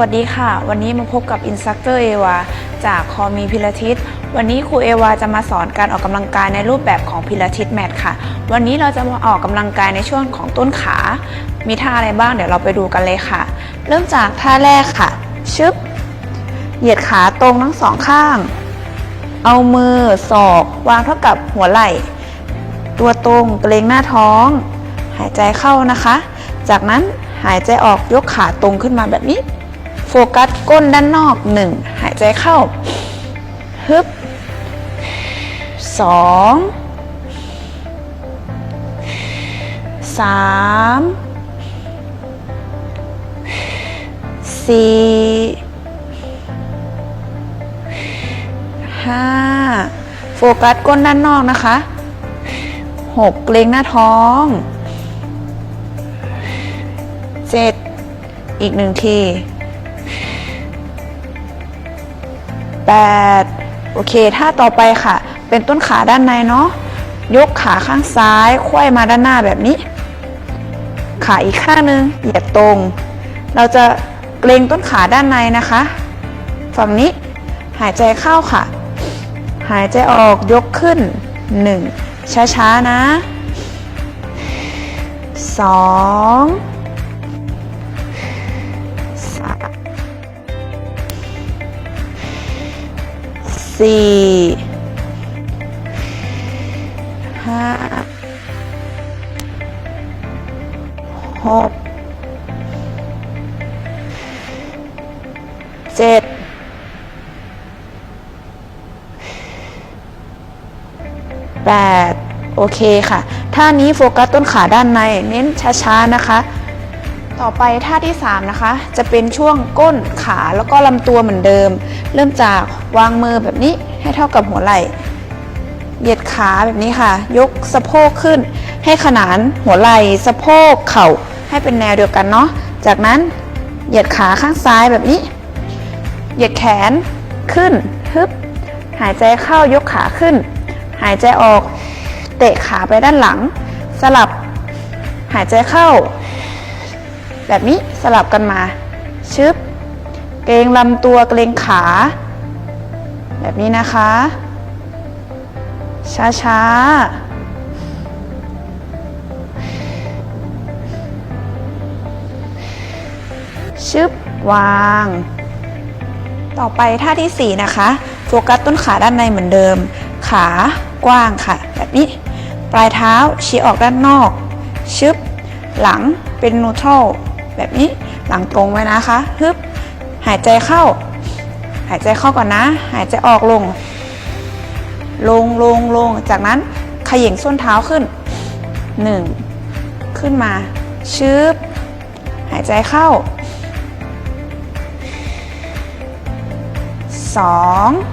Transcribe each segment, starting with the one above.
วัสดีค่ะ วันนี้มาพบกับอินสตัคเตอร์เอวาจากคอมีพิลาทิสวันนี้ครูเอวาจะมาสอนการออกกำลังกายในรูปแบบของพิลาทิสแมทค่ะ วันนี้เราจะมาออกกำลังกายในช่วงของต้นขา มีท่าอะไรบ้างเดี๋ยวเราไปดูกันเลยค่ะ เริ่มจากท่าแรกค่ะ ชึบ เหยียดขาตรงทั้งสองข้าง เอามือศอก วางเท่ากับหัวไหล่ ตัวตรงเกรงหน้าท้อง หายใจเข้านะคะ จากนั้นหายใจออกยกขาตรงขึ้นมาแบบนี้ ฟกัสก้นด้านนอกหนึ่งหายใจเข้า ฮึบสองสามสี่ห้าโฟกัสก้นด้านนอกนะคะหกเกรงหน้าท้องเจ็ดอีกหนึ่งที แปดโอเค ท่าต่อไปค่ะ เป็นต้นขาด้านในเนาะ ยกขาข้างซ้ายไขว้มาด้านหน้าแบบนี้ ขาอีกข้างหนึ่งเหยียดตรง เราจะเกรงต้นขาด้านในนะคะ ฝั่งนี้ หายใจเข้าค่ะ หายใจออกยกขึ้น 1 ช้าๆนะ 2 3 4 5 6 7 8โอเคค่ะ ท่านี้โฟกัสต้นขาด้านใน เน้นช้าๆนะคะ ต่อไปท่าที่ 3 นะคะ จะเป็นช่วงก้นขาแล้วก็ลำตัวเหมือนเดิม เริ่มจากวางมือแบบนี้ให้เท่ากับหัวไหล่เหยียดขาแบบนี้ค่ะ ยกสะโพกขึ้น ให้ขนานหัวไหล่สะโพกเข่าให้เป็นแนวเดียวกันเนาะจากนั้นเหยียดขาข้างซ้ายแบบนี้ เหยียดแขนขึ้นฮึบหายใจเข้ายกขาขึ้น หายใจออก เตะขาไปด้านหลัง สลับ หายใจเข้า แบบนี้สลับกันมา ชึบ เกรงลำตัวเกรงขา แบบนี้นะคะ ช้าๆชึบ วาง ต่อไปท่าที่ 4 นะคะ โฟกัสต้นขาด้านในเหมือนเดิม ขากว้างค่ะ แบบนี้ ปลายเท้าชี้ออกด้านนอก ชึบ หลังเป็นนูทรัล แบบนี้หลังตรงไว้นะคะฮึบหายใจเข้า หายใจเข้าก่อนนะ หายใจออกลง ลงลงลงจากนั้นขย่งส้นเท้าขึ้น 1 ขึ้นมาชืบหายใจเข้า 2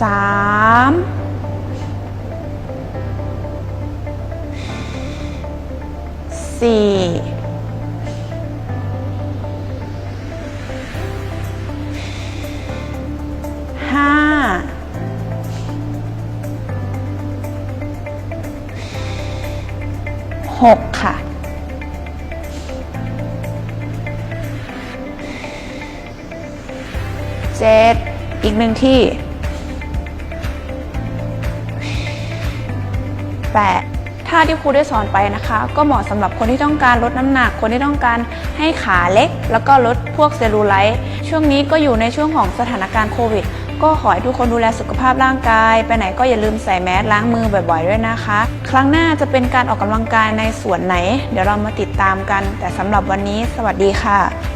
3 สี่ห้าหกค่ะ เจ็ด อีกหนึ่งที่แปด ท่าที่ครูได้สอนไปนะคะ ก็เหมาะสำหรับคนที่ต้องการลดน้ำหนัก คนที่ต้องการให้ขาเล็ก แล้วก็ลดพวกเซลลูไลท์ช่วงนี้ก็อยู่ในช่วงของสถานการณ์โควิดก็ขอให้ทุกคนดูแลสุขภาพร่างกาย ไปไหนก็อย่าลืมใส่แมสล้างมือบ่อยๆด้วยนะคะ ครั้งหน้าจะเป็นการออกกำลังกายในส่วนไหน เดี๋ยวเรามาติดตามกัน แต่สำหรับวันนี้ สวัสดีค่ะ